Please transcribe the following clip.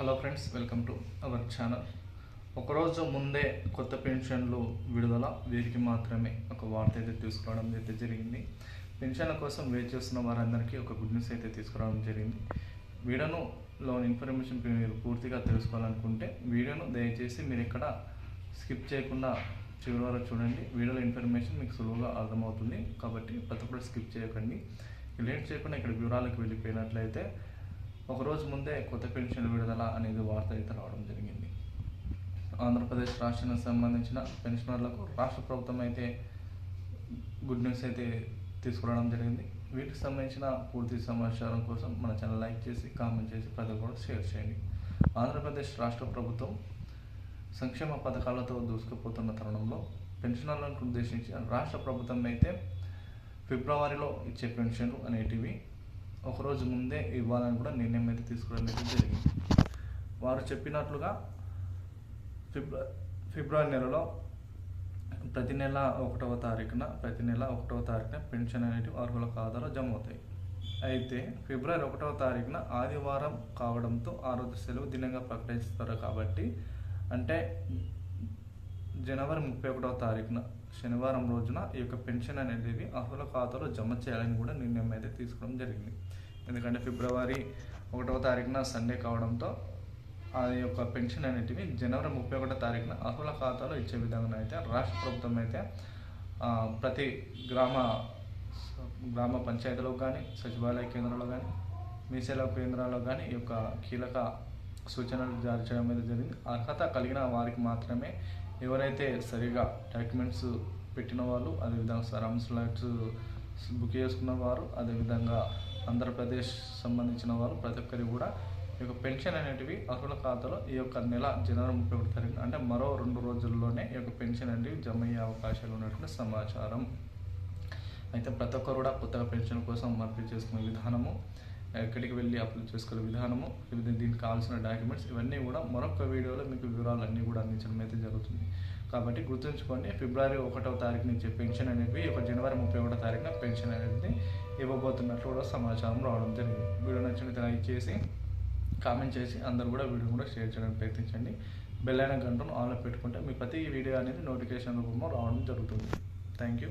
Hello friends welcome to our channel ఒకరోజు ముందే కొత్త పెన్షన్లు విడుదల వీరికి మాత్రమే ఒక వార్త అయితే తీసుకురావడం అయితే జరిగింది. పెన్షన్ల కోసం వెయిట్ చేస్తున్న వారందరికీ ఒక గుడ్ న్యూస్ అయితే తీసుకురావడం జరిగింది. వీడియోను లోని ఇన్ఫర్మేషన్ మీరు పూర్తిగా తెలుసుకోవాలనుకుంటే వీడియోను దయచేసి మీరు ఇక్కడ స్కిప్ చేయకుండా చివరి వరకు చూడండి. వీడియోలో ఇన్ఫర్మేషన్ మీకు సులువుగా అర్థమవుతుంది. కాబట్టి ప్రతి ఒక్కరు స్కిప్ చేయకండి. లేట్ చేయకుండా ఇక్కడ వివరాలకు వెళ్ళిపోయినట్లయితే ఒకరోజు ముందే కొత్త పెన్షన్ విడుదల అనేది వార్త అయితే రావడం జరిగింది. ఆంధ్రప్రదేశ్ రాష్ట్రానికి సంబంధించిన పెన్షనర్లకు రాష్ట్ర ప్రభుత్వం అయితే గుడ్ న్యూస్ అయితే తీసుకురావడం జరిగింది. వీటికి సంబంధించిన పూర్తి సమాచారం కోసం మన ఛానల్ లైక్ చేసి కామెంట్ చేసి ప్రజలు కూడా షేర్ చేయండి. ఆంధ్రప్రదేశ్ రాష్ట్ర ప్రభుత్వం సంక్షేమ పథకాలతో దూసుకుపోతున్న తరుణంలో పెన్షనర్లను ఉద్దేశించి రాష్ట్ర ప్రభుత్వం అయితే ఫిబ్రవరిలో ఇచ్చే పెన్షన్లు అనేటివి ఒకరోజు ముందే ఇవ్వాలని కూడా నిర్ణయం అయితే తీసుకోవడం అయితే జరిగింది. వారు చెప్పినట్లుగా ఫిబ్ర ఫిబ్రవరి నెలలో ప్రతి నెల ఒకటవ తారీఖున ప్రతి నెల ఒకటవ తారీఖున పెన్షన్ అనేటివి అర్హుల ఖాతాలో జమ అవుతాయి అయితే ఫిబ్రవరి ఒకటవ తారీఖున ఆదివారం కావడంతో ఆరోగ్య సెలవు దినంగా ప్రకటిస్తారు కాబట్టి అంటే జనవరి ముప్పై ఒకటవ తారీఖున శనివారం రోజున ఈ యొక్క పెన్షన్ అనేది అర్హుల ఖాతాలో జమ చేయాలని కూడా నిర్ణయం అయితే తీసుకోవడం జరిగింది. ఎందుకంటే ఫిబ్రవరి ఒకటవ తారీఖున సండే కావడంతో ఆ యొక్క పెన్షన్ అనేటివి జనవరి ముప్పై ఒకటో తారీఖున అర్హుల ఖాతాలో ఇచ్చే విధంగా అయితే రాష్ట్ర ప్రభుత్వం అయితే ప్రతి గ్రామ గ్రామ పంచాయతీలో కానీ సచివాలయ కేంద్రాల్లో కానీ మీ సేవా కేంద్రాల్లో కానీ ఈ యొక్క కీలక సూచనలు జారీ చేయడం అయితే జరిగింది. అర్హత కలిగిన వారికి మాత్రమే ఎవరైతే సరిగా డాక్యుమెంట్స్ పెట్టిన వాళ్ళు అదేవిధంగా సరమ్స్ లైట్స్ బుక్ చేసుకున్న వారు అదేవిధంగా ఆంధ్రప్రదేశ్ సంబంధించిన వారు ప్రతి ఒక్కరికి కూడా ఈ యొక్క పెన్షన్ అనేటివి అర్హుల ఖాతాలో ఈ యొక్క నెల జనవరి ముప్పై ఒకటి తారీఖున అంటే మరో రెండు రోజుల్లోనే ఈ యొక్క పెన్షన్ అనేవి జమ అయ్యే అవకాశాలు ఉన్నటువంటి సమాచారం. అయితే ప్రతి ఒక్కరు కూడా కొత్తగా పెన్షన్ కోసం మార్పిడి చేసుకునే విధానము ఎక్కడికి వెళ్ళి అప్లై చేసుకునే విధానము దీనికి కావాల్సిన డాక్యుమెంట్స్ ఇవన్నీ కూడా మరొక వీడియోలో మీకు వివరాలన్నీ కూడా అందించడం అయితే జరుగుతుంది. కాబట్టి గుర్తుంచుకోండి ఫిబ్రవరి ఒకటవ తారీఖు నుంచి పెన్షన్ అనేవి ఒక జనవరి ముప్పై ఒకటో తారీఖున పెన్షన్ అనేది ఇవ్వబోతున్నట్లు కూడా సమాచారం రావడం జరిగింది. వీడియో నచ్చినట్టు లైక్ చేసి కామెంట్ చేసి అందరూ కూడా వీడియో కూడా షేర్ చేయడానికి ప్రయత్నించండి. బెల్ అయిన గంటను ఆన్లో పెట్టుకుంటే మీ ప్రతి వీడియో అనేది నోటిఫికేషన్ రూపంలో రావడం జరుగుతుంది. Thank you.